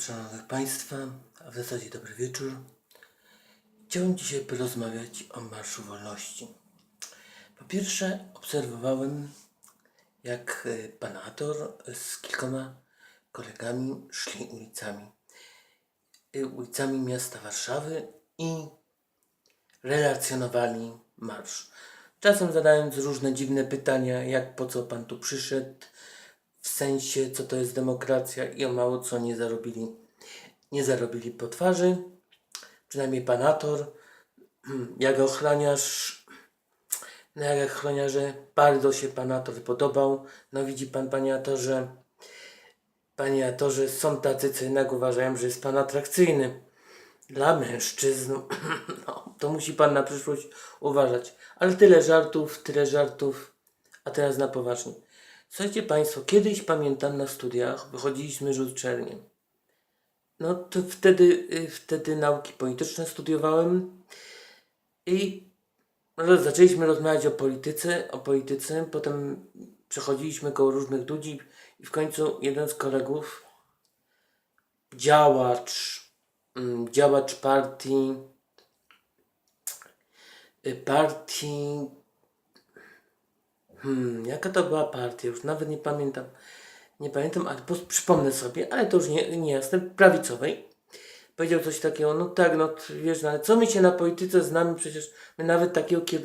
Szanownych Państwa, a w zasadzie dobry wieczór. Chciałem dzisiaj porozmawiać o Marszu Wolności. Po pierwsze, obserwowałem, jak e, pan Ator z kilkoma kolegami szli ulicami. e, ulicami miasta Warszawy i relacjonowali marsz. Czasem zadając różne dziwne pytania, jak po co pan tu przyszedł, w sensie co to jest demokracja i o mało co nie zarobili, nie zarobili po twarzy. Przynajmniej panator, jak ochroniarz, no jak ochroniarze, bardzo się panator podobał. No widzi pan, panie Atorze, panie Atorze, są tacy, co jednak uważają, że jest pan atrakcyjny. Dla mężczyzn, no, to musi pan na przyszłość uważać. Ale tyle żartów, tyle żartów, a teraz na poważnie. Słuchajcie Państwo, kiedyś pamiętam na studiach, wychodziliśmy z uczelni. No to wtedy, y, wtedy nauki polityczne studiowałem i zaczęliśmy rozmawiać o polityce, o polityce, potem przechodziliśmy koło różnych ludzi i w końcu jeden z kolegów, działacz, mm, działacz partii, y, partii Hmm, jaka to była partia? Już nawet nie pamiętam. Nie pamiętam, ale po, przypomnę sobie, ale to już nie, nie jasne, prawicowej. Powiedział coś takiego, no tak, no wiesz, no, ale co my się na polityce znamy? Przecież my nawet takiego kier...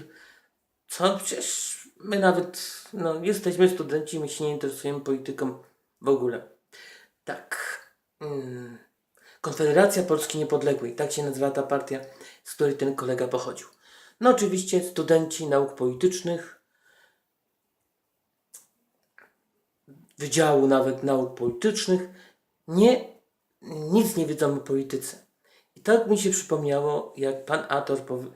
Co? Przecież my nawet, no jesteśmy studenci, my się nie interesujemy polityką w ogóle. Tak. Mm. Konfederacja Polski Niepodległej, tak się nazywa ta partia, z której ten kolega pochodził. No oczywiście studenci nauk politycznych, Wydziału nawet Nauk Politycznych, nie, nic nie wiedzą o polityce. I tak mi się przypomniało, jak pan Ator powie,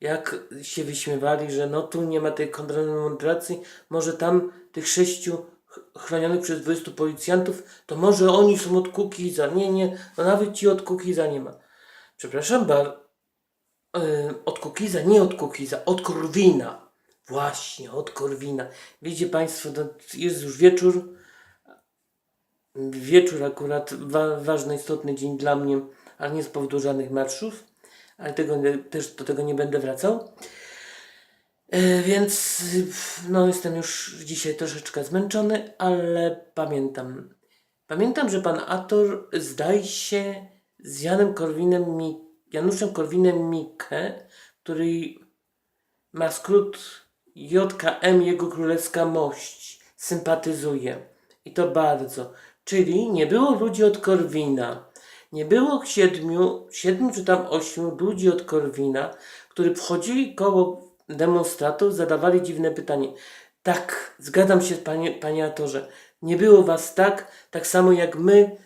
jak się wyśmiewali, że no tu nie ma tej kontrdemonstracji, może tam tych sześciu ch- chronionych przez 20 policjantów, to może oni są od Kukiza. Nie, nie, no nawet ci od Kukiza nie ma. Przepraszam bardzo, od Kukiza, nie od Kukiza, od Korwina. Właśnie, od Korwina. Wiecie Państwo, jest już wieczór. Wieczór akurat wa- ważny, istotny dzień dla mnie, ale nie z powodu żadnych marszów, ale tego, też do tego nie będę wracał. E, więc no, jestem już dzisiaj troszeczkę zmęczony, ale pamiętam. Pamiętam, że pan Ator zdaje się z Janem Korwinem, Mi, Januszem Korwinem Mikke, który ma skrót JKM Jego Królewska Mość. Sympatyzuje. I to bardzo. Czyli nie było ludzi od Korwina. Nie było siedmiu, siedmiu czy tam ośmiu ludzi od Korwina, którzy wchodzili koło demonstratów, zadawali dziwne pytanie. Tak, zgadzam się, panie, panie Atorze. Nie było was tak, tak samo jak my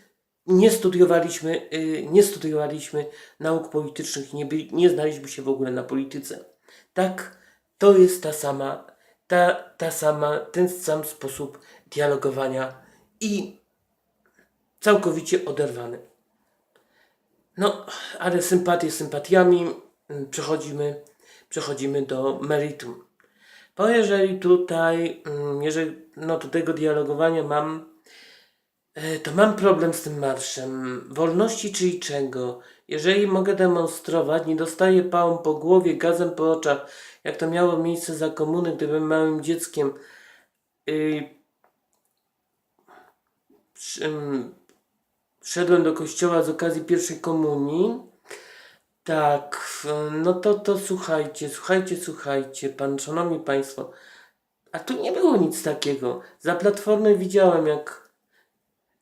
nie studiowaliśmy, y, nie studiowaliśmy nauk politycznych, nie, by, nie znaliśmy się w ogóle na polityce. Tak, to jest ta sama, ta, ta sama, ten sam sposób dialogowania i całkowicie oderwany. No, ale sympatie sympatiami, mm, przechodzimy, przechodzimy do meritum. Bo jeżeli tutaj, mm, jeżeli no, do tego dialogowania mam E, To mam problem z tym marszem. Wolności czyli czego? Jeżeli mogę demonstrować, nie dostaję pałą po głowie, gazem po oczach, jak to miało miejsce za komuny, gdybym małym dzieckiem yy, ym, szedłem do kościoła z okazji pierwszej komunii. Tak, no to, to słuchajcie, słuchajcie, słuchajcie, pan, szanowni państwo, a tu nie było nic takiego. Za platformy widziałem, jak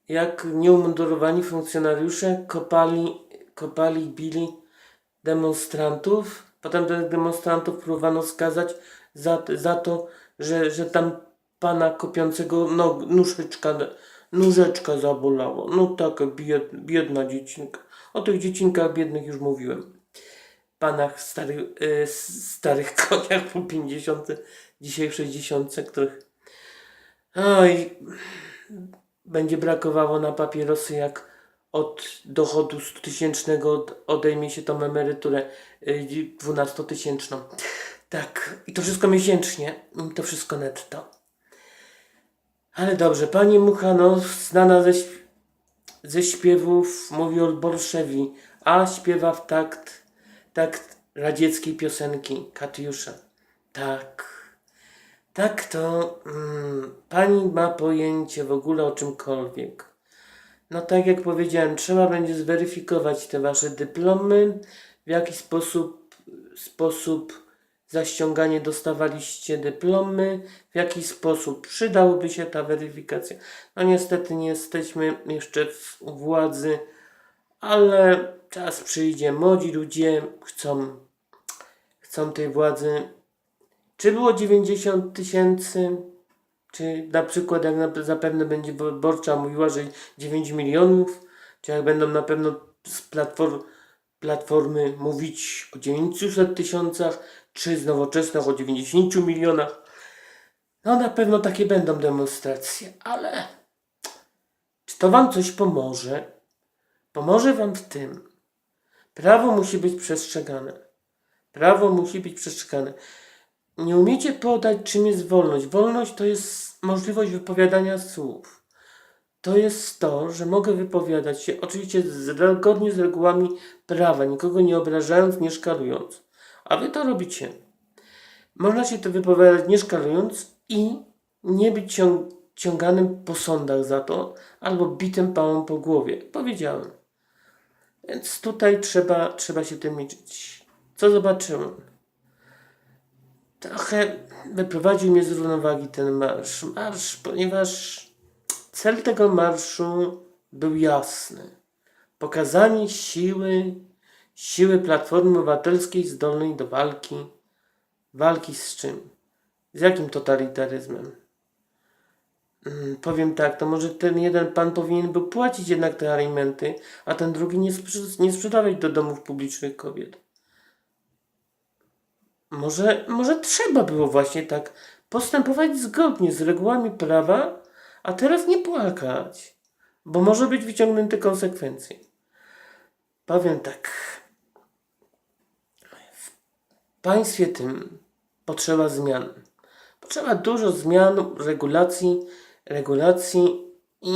jak nieumundurowani funkcjonariusze kopali, kopali bili demonstrantów. Potem tych demonstrantów próbowano skazać za, za to, że, że tam pana kopiącego no, nóżeczka, nóżeczka zabolało. No taka bied, biedna dziecinka. O tych dziecinkach biednych już mówiłem. Panach starych, y, starych koniach po 50, dzisiaj w 60, których... Oj, będzie brakowało na papierosy, jak od dochodu 100 tysięcznego od- odejmie się tą emeryturę y, 12 tysięczną. Tak, i to wszystko miesięcznie, i to wszystko netto. Ale dobrze, pani Mucha, no, znana ze, ze śpiewów mówi o Bolszewi, a śpiewa w takt, takt radzieckiej piosenki Katiusza. Tak. Tak to mm, pani ma pojęcie w ogóle o czymkolwiek. No tak jak powiedziałem, trzeba będzie zweryfikować te wasze dyplomy, w jaki sposób, sposób za ściąganie dostawaliście dyplomy, w jaki sposób przydałoby się ta weryfikacja. No niestety nie jesteśmy jeszcze w władzy, ale czas przyjdzie. Młodzi ludzie chcą, chcą tej władzy. Czy było 90 tysięcy? Czy na przykład, jak na, zapewne będzie Bo- Borcza mówiła, że 9 milionów? Czy jak będą na pewno z platform, platformy mówić o 900 tysiącach, czy z nowoczesnych o 90 milionach? No na pewno takie będą demonstracje, ale czy to wam coś pomoże? Pomoże wam w tym. Prawo musi być przestrzegane. Prawo musi być przestrzegane. Nie umiecie podać, czym jest wolność. Wolność to jest możliwość wypowiadania słów. To jest to, że mogę wypowiadać się, oczywiście zgodnie z regułami prawa, nikogo nie obrażając, nie szkalując. A wy to robicie. Można się to wypowiadać nie szkalując i nie być ciąg ciąganym po sądach za to, albo bitym pałą po głowie. Powiedziałem. Więc tutaj trzeba, trzeba się tym liczyć. Co zobaczyłem? Trochę wyprowadził mnie z równowagi ten marsz. Marsz, ponieważ cel tego marszu był jasny. Pokazanie siły, siły Platformy Obywatelskiej zdolnej do walki. Walki z czym? Z jakim totalitaryzmem? Mm, Powiem tak, to może ten jeden pan powinien był płacić jednak te alimenty, a ten drugi nie, sprzy- nie sprzedawać do domów publicznych kobiet. Może, może trzeba było właśnie tak postępować zgodnie z regułami prawa, a teraz nie płakać, bo może być wyciągnięte konsekwencje. Powiem tak. W państwie tym potrzeba zmian. Potrzeba dużo zmian, regulacji, regulacji i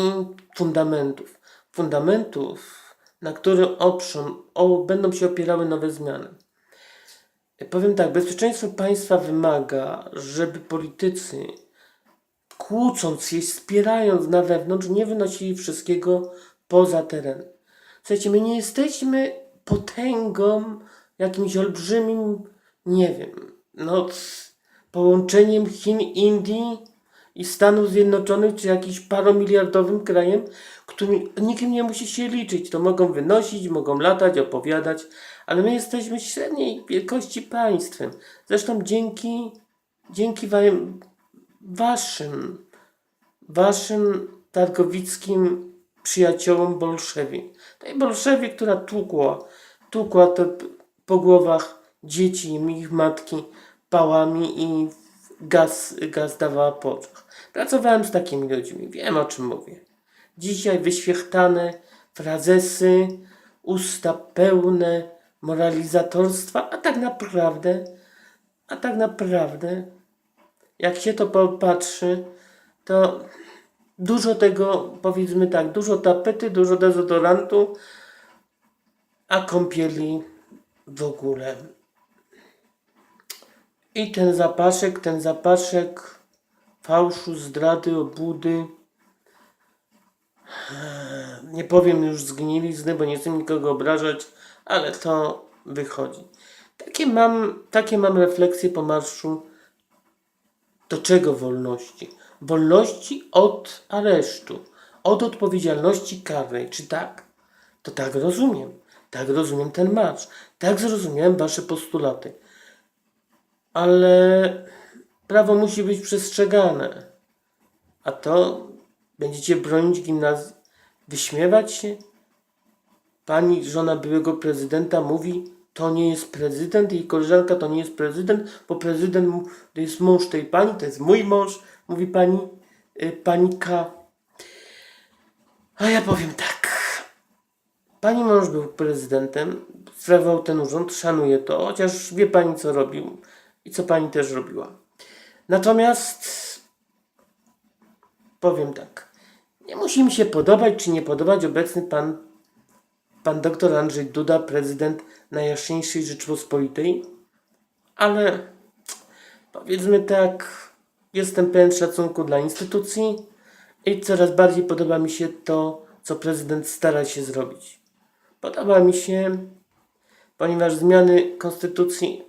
fundamentów. Fundamentów, na których oprzą, o, będą się opierały nowe zmiany. Powiem tak, bezpieczeństwo państwa wymaga, żeby politycy, kłócąc się, wspierając na wewnątrz, nie wynosili wszystkiego poza teren. Słuchajcie, my nie jesteśmy potęgą, jakimś olbrzymim, nie wiem, no, połączeniem Chin, Indii i Stanów Zjednoczonych, czy jakimś paromiliardowym krajem, którym nikim nie musi się liczyć. To mogą wynosić, mogą latać, opowiadać, ale my jesteśmy średniej wielkości państwem. Zresztą dzięki, dzięki waszym, waszym targowickim przyjaciołom Bolszewi. Tej Bolszewi, która tłukła, tłukła te po głowach dzieci i ich matki pałami i gaz, gaz dawała po oczach. Pracowałem z takimi ludźmi, wiem o czym mówię. Dzisiaj wyświechtane frazesy, usta pełne moralizatorstwa, a tak naprawdę, a tak naprawdę, jak się to popatrzy, to dużo tego, powiedzmy tak, dużo tapety, dużo dezodorantu, a kąpieli w ogóle. I ten zapaszek, ten zapaszek fałszu, zdrady, obłudy, nie powiem już zgnilizny, bo nie chcę nikogo obrażać, ale to wychodzi. Takie mam, takie mam refleksje po marszu. Do czego wolności? Wolności od aresztu, od odpowiedzialności karnej. Czy tak? To tak rozumiem. Tak rozumiem ten marsz. Tak zrozumiałem wasze postulaty. Ale prawo musi być przestrzegane. A to będziecie bronić gimnazjum, wyśmiewać się? Pani żona byłego prezydenta mówi, to nie jest prezydent, jej koleżanka to nie jest prezydent, bo prezydent to jest mąż tej pani, to jest mój mąż, mówi pani, y, pani K. A ja powiem tak. Pani mąż był prezydentem, sprawował ten urząd, szanuję to, chociaż wie pani co robił i co pani też robiła. Natomiast powiem tak. Nie musi mi się podobać czy nie podobać obecny pan, pan doktor Andrzej Duda, prezydent Najjaśniejszej Rzeczpospolitej, ale powiedzmy tak, jestem pełen szacunku dla instytucji i coraz bardziej podoba mi się to, co prezydent stara się zrobić. Podoba mi się, ponieważ zmiany konstytucji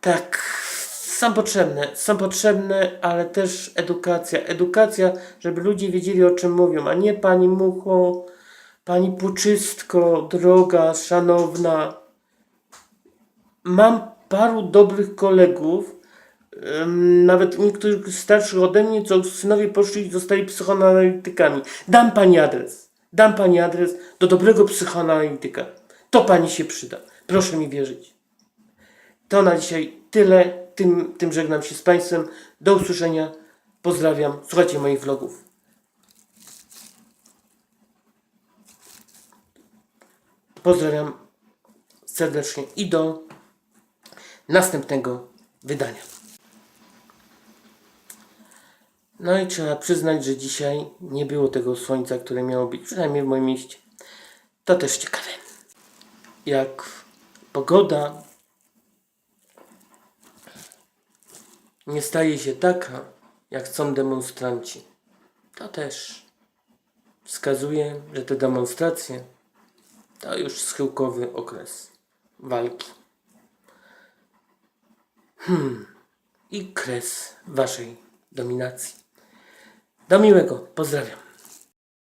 tak są potrzebne, są potrzebne, ale też edukacja. Edukacja, żeby ludzie wiedzieli o czym mówią, a nie pani mucho, pani puczystko, droga, szanowna. Mam paru dobrych kolegów, nawet niektórych starszych ode mnie, co synowie poszli i zostali psychoanalitykami. Dam pani adres. Dam pani adres do dobrego psychoanalityka. To pani się przyda. Proszę mi wierzyć. To na dzisiaj tyle. Tym, tym żegnam się z Państwem. Do usłyszenia. Pozdrawiam. Słuchajcie moich vlogów. Pozdrawiam serdecznie i do następnego wydania. No i trzeba przyznać, że dzisiaj nie było tego słońca, które miało być, przynajmniej w moim mieście. To też ciekawe. Jak pogoda nie staje się taka, jak chcą demonstranci, to też wskazuje, że te demonstracje to już schyłkowy okres walki. Hmm. I kres waszej dominacji. Do miłego. Pozdrawiam.